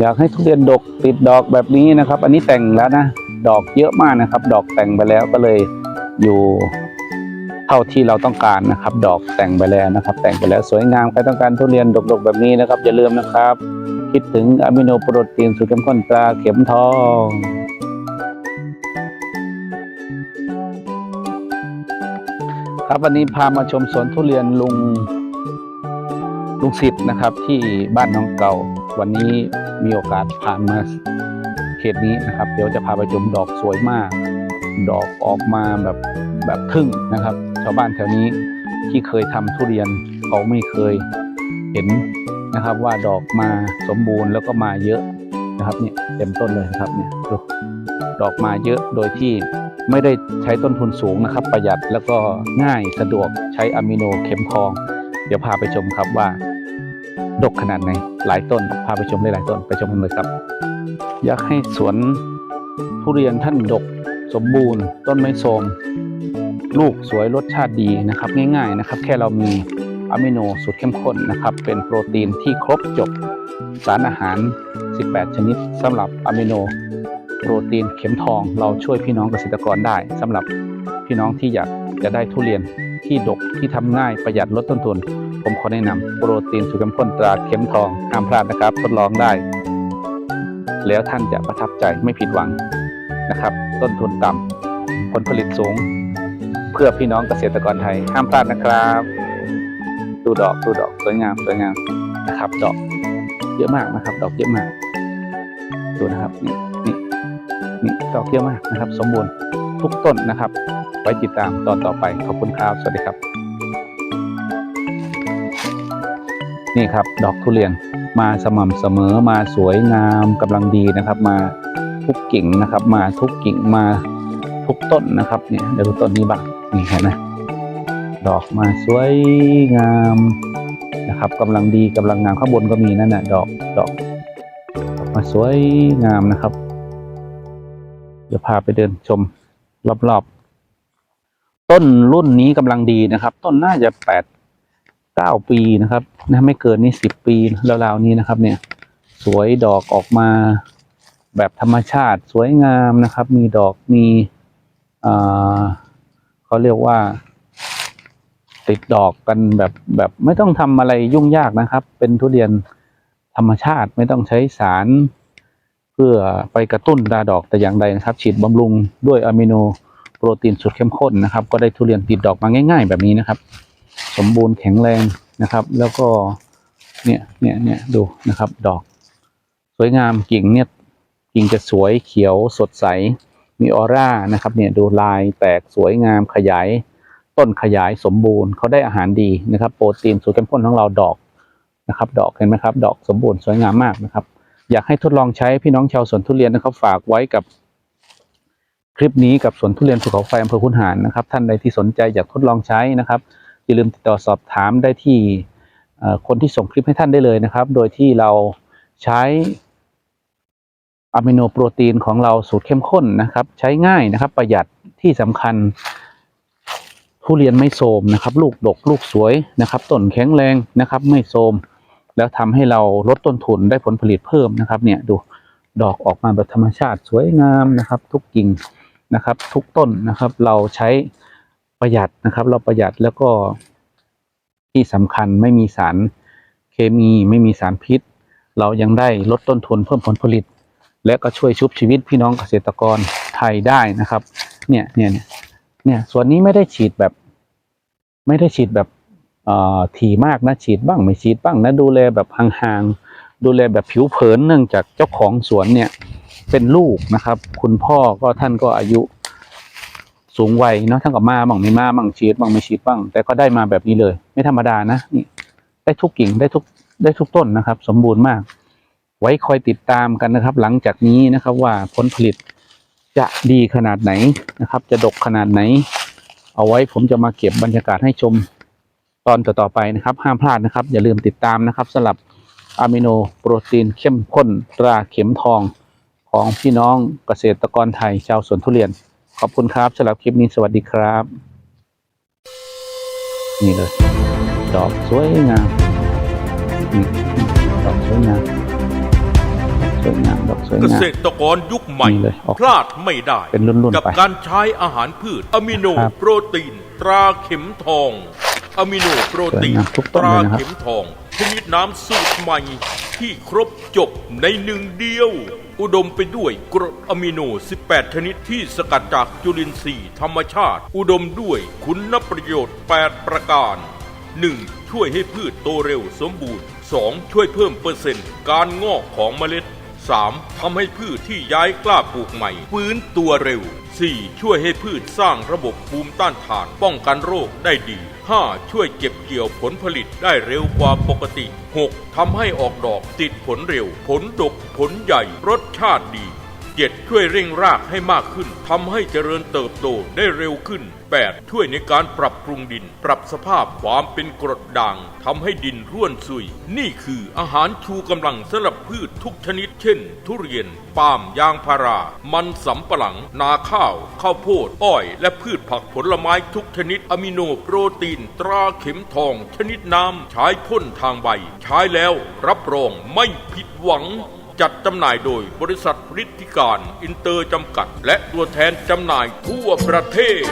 อยากให้ทุเรียนดกติดดอกแบบนี้นะครับ อันนี้แต่งแล้วนะ ดอกเยอะมากนะครับ ดอกแต่งไปแล้วก็เลยอยู่เท่าที่เราต้องการนะครับ ดอกแต่งไปแล้วนะครับ แต่งไปแล้วสวยงามใครต้องการทุเรียนดกๆ แบบนี้นะครับอย่าลืมนะครับ คิดถึงอะมิโนโปรตีนสูตรเข้มข้นตราเข็มทองครับวันนี้พามาชมสวนทุเรียนลุงลุงสิทธ์นะครับ ที่บ้านน้องเก่า วันนี้มีโอกาสผ่านมาเขตนี้นะครับ เดี๋ยวจะพาไปชมดอกสวยมาก ดอกออกมาแบบแบบทึ่งนะครับ ชาวบ้านแถวนี้ที่เคยทำทุเรียนเขาไม่เคยเห็นนะครับ ว่าดอกมาสมบูรณ์แล้วก็มาเยอะนะครับเนี่ยเต็มต้นเลยนะครับเนี่ยดูดอกมาเยอะโดยที่ไม่ได้ใช้ต้นทุนสูงนะครับ ประหยัดแล้วก็ง่ายสะดวกใช้อะมิโนเข็มทอง เดี๋ยวพาไปชมครับว่า ดกขนาดไหนหลายต้นพาไปชมได้หลายต้นไปชมกันเลยครับ อยากให้สวนทุเรียนท่านดกสมบูรณ์ ต้นไม้โทรมลูกสวยรสชาติดีนะครับ ง่ายๆนะครับ แค่เรามีอะมิโนสูตรเข้มข้นนะครับ เป็นโปรตีนที่ครบจบสารอาหาร 18 ชนิดสำหรับอะมิโน โปรตีนเข็มทอง เราช่วยพี่น้องเกษตรกรได้สำหรับพี่น้องที่อยากจะได้ทุเรียนที่ดกที่ทำง่ายประหยัดลดต้นทุน ผมขอแนะนำโปรตีนสูตรเข้มข้นตราเข็มทองห้ามพลาดนะครับ ทดลองได้ แล้วท่านจะประทับใจไม่ผิดหวังนะครับ ต้นทุนต่ำผลผลิตสูง เพื่อพี่น้องเกษตรกรไทย ห้ามพลาดนะครับ ดูดอกดูดอกสวยงามสวยงามนะครับดอกเยอะมากนะครับ ดอกเยอะมาก ดูนะครับนี่นี่นี่ดอกเยอะมากนะครับ สมบูรณ์ทุกต้นนะครับ ไว้ติดตามตอนต่อไปขอบคุณครับสวัสดีครับ นี่ครับ ดอกทุเรียนมาสม่ำเสมอมาสวยงามกำลังดีนะครับ มาทุกกิ่งนะครับ มาทุกกิ่งมาทุกต้นนะครับเนี่ยเดี๋ยวดูต้นนี้บ้างนี่เห็นไหมดอกมาสวยงามนะครับกำลังดีกำลังงามข้างบนก็มีนั่นน่ะดอกดอกดอกมาสวยงามนะครับ เดี๋ยวพาไปเดินชมรอบๆ ต้นรุ่นนี้กำลังดีนะครับ ต้นน่าจะแปด เก้าปีนะครับนะไม่เกินนี่สิบปีราวๆนี้นะครับ เนี่ย สวยดอกออกมา แบบธรรมชาติสวยงามนะครับ มีดอกมีเขาเรียกว่า ติดดอกกันแบบแบบไม่ต้องทำอะไรยุ่งยากนะครับ เป็นทุเรียนธรรมชาติไม่ต้องใช้สาร เพื่อไปกระตุ้นดาดอกแต่อย่างใดนะครับ ฉีดบำรุงด้วยอะมิโนโปรตีนสูตรเข้มข้นนะครับ ก็ได้ทุเรียนติดดอกมาง่าย ๆ แบบนี้นะครับ สมบูรณ์แข็งแรงนะครับ แล้วก็เนี่ยเนี่ยเนี่ยดูนะครับ ดอก สวยงามกิ่งเนี่ยกิ่งจะสวยเขียวสดใส มีออร่านะครับ เนี่ยดูลายแตกสวยงามขยาย ต้นขยายสมบูรณ์เขาได้อาหารดีนะครับ โปรตีนสูตรเข้มข้นของเราดอกนะครับ ดอกเห็นไหมครับ ดอกสมบูรณ์สวยงามมากนะครับ อยากให้ทดลองใช้พี่น้องชาวสวนทุเรียนนะครับ ฝากไว้กับคลิปนี้กับสวนทุเรียนภูเขาไฟอำเภอคุนหารนะครับ ท่านใดที่สนใจอยากทดลองใช้นะครับ อย่าลืมติดต่อสอบถามได้ที่คนที่ส่งคลิปให้ท่านได้เลยนะครับ โดยที่เราใช้อะมิโนโปรตีนของเราสูตรเข้มข้นนะครับ ใช้ง่ายนะครับ ประหยัดที่สำคัญทุเรียนไม่โทมนะครับ ลูกดกลูกสวยนะครับต้นแข็งแรงนะครับ ไม่โทมแล้วทำให้เราลดต้นทุนได้ผลผลิตเพิ่มนะครับเนี่ยดูดอกออกมาแบบธรรมชาติสวยงามนะครับ ทุกกิ่งนะครับ ทุกต้นนะครับ เราใช้ ประหยัดนะครับ เราประหยัดแล้วก็ที่สำคัญไม่มีสารเคมีไม่มีสารพิษ เรายังได้ลดต้นทุนเพิ่มผลผลิต และก็ช่วยชุบชีวิตพี่น้องเกษตรกรไทยได้นะครับ เนี่ยเนี่ยเนี่ยเนี่ยส่วนนี้ไม่ได้ฉีดแบบ ไม่ได้ฉีดแบบถี่มากนะฉีดบ้างไม่ฉีดบ้างนะดูแลแบบห่างๆดูแลแบบผิวเผินเนื่องจากเจ้าของสวนเนี่ยเป็นลูกนะครับ คุณพ่อก็ท่านก็อายุ สูงวัยเนาะทั้งกับมาบ้างไม่มาบ้างฉีดบ้างไม่ฉีดบ้าง แต่ก็ได้มาแบบนี้เลย ไม่ธรรมดานะนี่ได้ทุกกิ่งได้ทุกได้ทุกต้นนะครับ สมบูรณ์มาก ไว้คอยติดตามกันนะครับ หลังจากนี้นะครับว่าผลผลิตจะดีขนาดไหนนะครับ จะดกขนาดไหน เอาไว้ผมจะมาเก็บบรรยากาศให้ชมตอนต่อๆไปนะครับ ห้ามพลาดนะครับ อย่าลืมติดตามนะครับสำหรับอะมิโนโปรตีนเข้มข้นตราเข็มทองของพี่น้องเกษตรกรไทยชาวสวนทุเรียน ขอบคุณครับสำหรับคลิปนี้สวัสดีครับ นี่เลย ดอกสวยงามนี่ดอกสวยงามวยงามดอกสวยเกงามษตรกรยุคใหม่นี่เลยออกพลาดไม่ได้เป็นรุ่นๆกับไปการใช้อาหารพืชอะมิโนครับโปรตีน ตราเข็มทองอะมิโนโปรตีนสวยงามทุกต้ตนราเลยนะครับเข็มทองชนิดน้ำสูตรใหม่ ที่ครบจบในหนึ่งเดียว อุดมไปด้วยกรดอะมิโน 18 ชนิดที่สกัดจากจุลินทรีย์ธรรมชาติ อุดมด้วยคุณประโยชน์ 8 ประการ 1. ช่วยให้พืชโตเร็วสมบูรณ์ 2. ช่วยเพิ่มเปอร์เซ็นต์การงอกของเมล็ด 3. ทำให้พืชที่ย้ายกล้าปลูกใหม่ ฟื้นตัวเร็ว 4. ช่วยให้พืชสร้างระบบภูมิต้านทาน ป้องกันโรคได้ดี 5. ช่วยเก็บเกี่ยวผลผลิตได้เร็วกว่าปกติ 6. ทำให้ออกดอกติดผลเร็ว ผลดกผลใหญ่รสชาติดี 7. ช่วยเร่งรากให้มากขึ้นทำให้เจริญเติบโตได้เร็วขึ้น 8. ช่วยในการปรับปรุงดิน ปรับสภาพความเป็นกรดด่างทำให้ดินร่วนซุย นี่คืออาหารชูกำลังสำหรับพืชทุกชนิด เช่น ทุเรียน ปาล์ม ยางพารา มันสำปะหลัง นาข้าว ข้าวโพด อ้อย และพืชผักผลไม้ทุกชนิดอะมิโนโปรตีน ตราเข็มทอง ชนิดน้ำใช้พ่นทางใบ ใช้แล้วรับรองไม่ผิดหวัง จัดจำหน่ายโดยบริษัทฤทธิการอินเตอร์จำกัด และตัวแทนจำหน่ายทั่วประเทศ